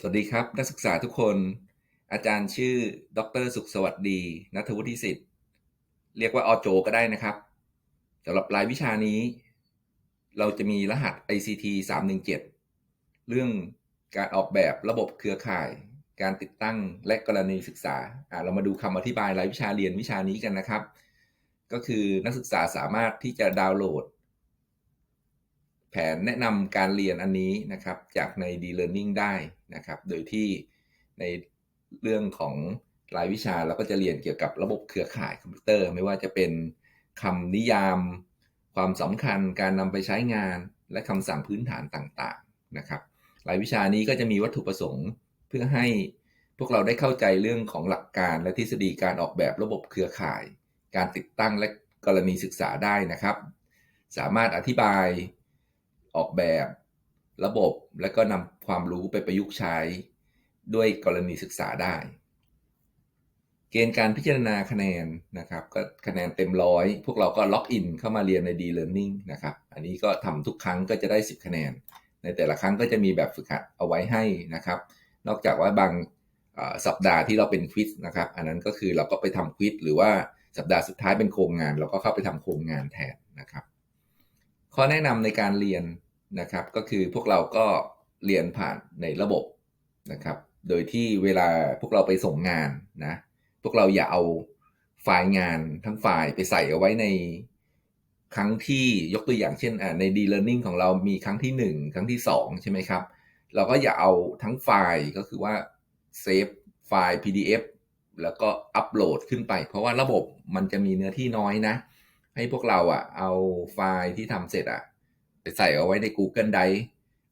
สวัสดีครับ นักศึกษาทุกคน อาจารย์ชื่อ ดร สุขสวัสดีนัทวุฒิสิทธิ์ เรียกว่าอโจ ก็ได้นะครับสำหรับรายวิชานี้ เราจะมีรหัส ICT 317 เรื่องการออกแบบระบบเครือข่าย การติดตั้งและกรณีศึกษาอ่าเรามาดูคำอธิบายรายวิชาเรียนวิชานี้กันนะครับ ก็คือนักศึกษาสามารถที่จะดาวน์โหลด แผนแนะนำการเรียนอันนี้นะครับ จากใน D-Learning ได้นะครับ โดยที่ในเรื่องของรายวิชาเราก็จะเรียนเกี่ยวกับระบบเครือข่ายคอมพิวเตอร์ ไม่ว่าจะเป็นคำนิยาม ความสำคัญการนำไปใช้งานและคำสั่งพื้นฐานต่างๆนะครับ รายวิชานี้ก็จะมีวัตถุประสงค์เพื่อให้พวกเราได้เข้าใจเรื่องของหลักการและทฤษฎีการออกแบบระบบเครือข่าย การติดตั้งและกรณีศึกษาได้นะครับ สามารถอธิบาย ออกแบบ ระบบและก็นำความรู้ไปประยุกต์ใช้ ด้วยกรณีศึกษาได้ เกณฑ์การพิจารณาคะแนนนะครับ ก็คะแนนเต็มร้อยพวกเราก็ล็อกอินเข้ามาเรียนใน D-Learning นะครับ อันนี้ก็ทำทุกครั้งก็จะได้ 10 คะแนน ในแต่ละครั้งก็จะมีแบบฝึกหัดเอาไว้ให้นะครับ นอกจากว่าบางสัปดาห์ที่เราเป็นควิสนะครับ อันนั้นก็คือเราก็ไปทำควิสหรือว่าสัปดาห์สุดท้ายเป็นโครงงาน เราก็เข้าไปทำโครงงานแทนนะครับ ข้อแนะนำในการเรียน นะครับ ก็คือพวกเราก็เรียนผ่านในระบบนะครับ โดยที่เวลาพวกเราไปส่งงานนะ พวกเราอย่าเอาไฟล์งานทั้งไฟล์ไปใส่เอาไว้ในครั้งที่ยกตัวอย่างเช่นใน D-Learning ของเรามีครั้งที่ 1 ครั้งที่ 2 ใช่ไหมครับ เราก็อย่าเอาทั้งไฟล์ก็คือว่าเซฟไฟล์ PDF แล้วก็อัปโหลดขึ้นไป เพราะว่าระบบมันจะมีเนื้อที่น้อยนะ ให้พวกเราอะเอาไฟล์ที่ทำเสร็จอะ ใส่เอาไว้ใน Google Drive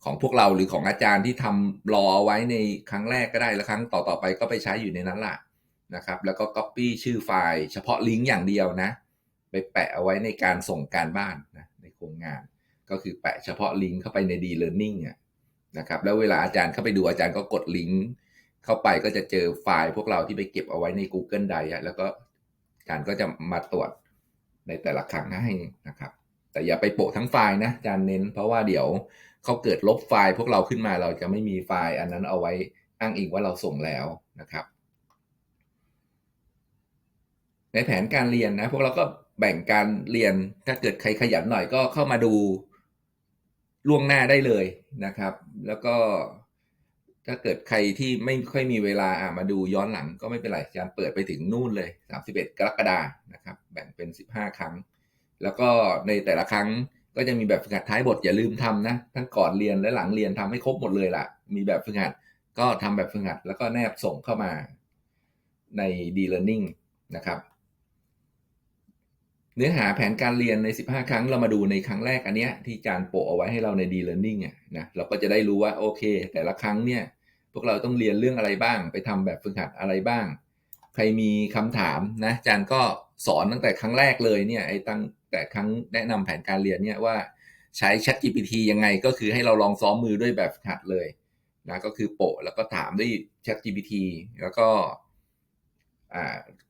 ของพวกเราหรือของอาจารย์ที่ทำรอเอาไว้ในครั้งแรกก็ได้แล้วครั้งต่อๆไปก็ไปใช้อยู่ในนั้นแหละนะครับแล้วก็ Copy ชื่อไฟล์เฉพาะลิงก์อย่างเดียวนะ ไปแปะเอาไว้ในการส่งการบ้านนะในโครงงาน ก็คือแปะเฉพาะลิงก์เข้าไปใน D-Learning อะนะครับแล้วเวลาอาจารย์เข้าไปดูอาจารย์ก็กดลิงก์เข้าไปก็จะเจอไฟล์พวกเราที่ไปเก็บเอาไว้ใน Google Drive แล้วก็การก็จะมาตรวจในแต่ละครั้งให้นะครับ แต่อย่าไปโปะทั้งไฟล์นะอาจารย์เน้น เพราะว่าเดี๋ยวเขาเกิดลบไฟล์พวกเราขึ้นมาเราจะไม่มีไฟล์อันนั้นเอาไว้อ้างอิงว่าเราส่งแล้วนะครับ ในแผนการเรียนนะพวกเราก็แบ่งการเรียนถ้าเกิดใครขยันหน่อยก็เข้ามาดูล่วงหน้าได้เลยนะครับ แล้วก็ถ้าเกิดใครที่ไม่ค่อยมีเวลาอะมาดูย้อนหลังก็ไม่เป็นไรอาจารย์เปิดไปถึงนู่นเลย 31 กรกฎานะครับ แบ่งเป็น 15 ครั้ง แล้วก็ในแต่ละครั้งก็จะมีแบบฝึกหัดท้ายบทอย่าลืมทำนะทั้งก่อนเรียนและหลังเรียนทำให้ครบหมดเลยล่ะ มีแบบฝึกหัดก็ทำแบบฝึกหัด แล้วก็แนบส่งเข้ามาใน D-Learning นะครับ เนื้อหาแผนการเรียนใน 15 ครั้งเรามาดูในครั้งแรกอันเนี้ยที่อาจารย์โปะเอาไว้ให้เราใน D-Learning อะนะเราก็จะได้รู้ว่าโอเค แต่ละครั้งเนี่ยพวกเราต้องเรียนเรื่องอะไรบ้าง ไปทำแบบฝึกหัดอะไรบ้าง ใครมีคำถามนะอาจารย์ก็สอนตั้งแต่ครั้งแรกเลยเนี่ยไอ้ตั้ง แต่ครั้งแนะนำแผนการเรียนเนี่ยว่าใช้ Chat GPT ยังไงก็คือให้เราลองซ้อมมือด้วยแบบหัดเลยนะก็คือโปะแล้วก็ถามด้วย Chat GPT แล้วก็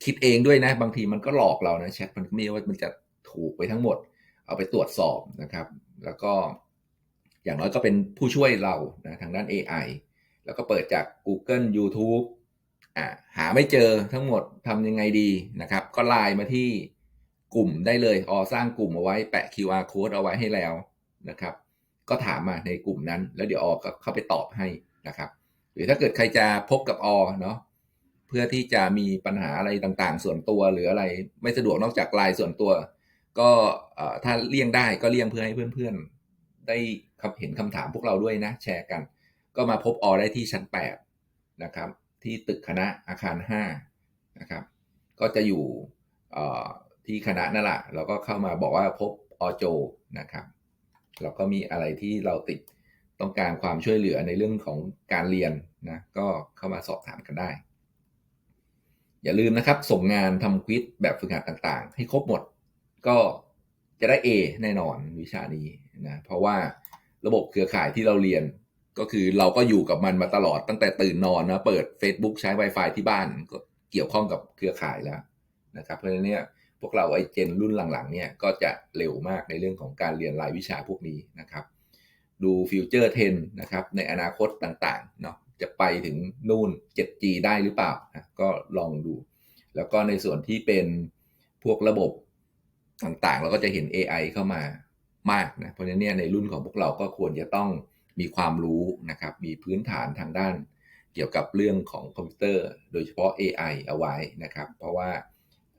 คิดเองด้วยนะ บางทีมันก็หลอกเรานะแชทมันไม่ว่ามันจะถูกไปทั้งหมด เอาไปตรวจสอบนะครับ แล้วก็อย่างน้อยก็เป็นผู้ช่วยเรานะทางด้าน AI แล้วก็เปิดจาก Google YouTube อ่าหาไม่เจอทั้งหมดทำยังไงดีนะครับ ก็ไลน์มาที่ กลุ่มได้เลยออสร้างกลุ่มเอาไว้แปะ QR code เอาไว้ให้แล้วนะครับ ก็ถามมาในกลุ่มนั้น แล้วเดี๋ยวออก็เข้าไปตอบให้นะครับ หรือถ้าเกิดใครจะพบกับออเนาะเพื่อที่จะมีปัญหาอะไรต่างๆ ส่วนตัวหรืออะไรไม่สะดวกนอกจากไลน์ส่วนตัว ก็ถ้าเลี่ยงได้ก็เลี่ยงเพื่อให้เพื่อนๆ ได้เห็นคำถามพวกเราด้วยนะ แชร์กัน ก็มาพบออได้ที่ชั้น 8 นะครับ ที่ตึกคณะอาคาร 5 นะครับ ก็จะอยู่ ที่คณะนั่นแหละเราก็เข้ามาบอกว่าพบอโจนะครับเราก็มีอะไรที่เราติดต้องการความช่วยเหลือในเรื่องของการเรียนนะก็เข้ามาสอบถามกันได้ อย่าลืมนะครับส่งงานทำควิสแบบฝึกหัดต่างๆ ให้ครบหมดก็จะได้ A แน่นอนวิชานี้นะเพราะว่าระบบเครือข่ายที่เราเรียนก็คือเราก็อยู่กับมันมาตลอดตั้งแต่ตื่นนอนนะเปิด Facebook ใช้ Wi-Fi ที่บ้านก็เกี่ยวข้องกับเครือข่ายแล้วนะครับเพราะฉะนั้นเนี่ย พวกเราไอเจนรุ่นหลังๆเนี่ยก็จะเร็วมากในเรื่องของการเรียนรายวิชาพวกนี้นะครับ ดูฟิวเจอร์เทนนะครับในอนาคตต่างๆเนาะจะไปถึงนู่น 7G ได้หรือเปล่านะก็ลองดู แล้วก็ในส่วนที่เป็นพวกระบบต่างๆ เราก็จะเห็น AI เข้ามามากนะเพราะฉะนั้นเนี่ยในรุ่นของพวกเราก็ควรจะต้องมีความรู้นะครับ มีพื้นฐานทางด้าน เกี่ยวกับเรื่องของคอมพิวเตอร์ โดยเฉพาะ AI เอาไว้นะครับ เพราะว่า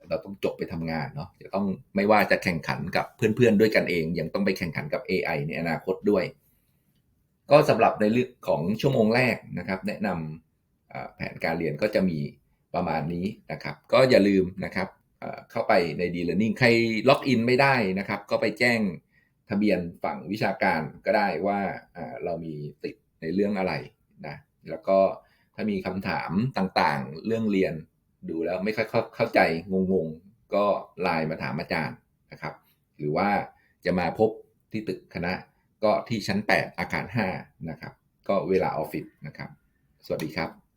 เราต้องจบไปทำงานเนาะจะต้องไม่ว่าจะแข่งขันกับเพื่อนๆด้วยกันเอง ยังต้องไปแข่งขันกับ AI ในอนาคตด้วย ก็สำหรับในเรื่องของชั่วโมงแรกนะครับ แนะนำแผนการเรียนก็จะมีประมาณนี้นะครับ ก็อย่าลืมนะครับเข้าไปใน D-Learning ใครล็อกอินไม่ได้นะครับ ก็ไปแจ้งทะเบียนฝั่งวิชาการก็ได้ว่าเรามีติดในเรื่องอะไรนะแล้วก็ถ้ามีคำถามต่างๆ เรื่องเรียน ดูแล้วไม่ค่อยเข้าใจงงๆ ก็ไลน์มาถามอาจารย์นะครับ หรือว่าจะมาพบที่ตึกคณะก็ที่ชั้น 8 อาคาร 5 นะครับ ก็เวลาออฟฟิศนะครับ สวัสดีครับ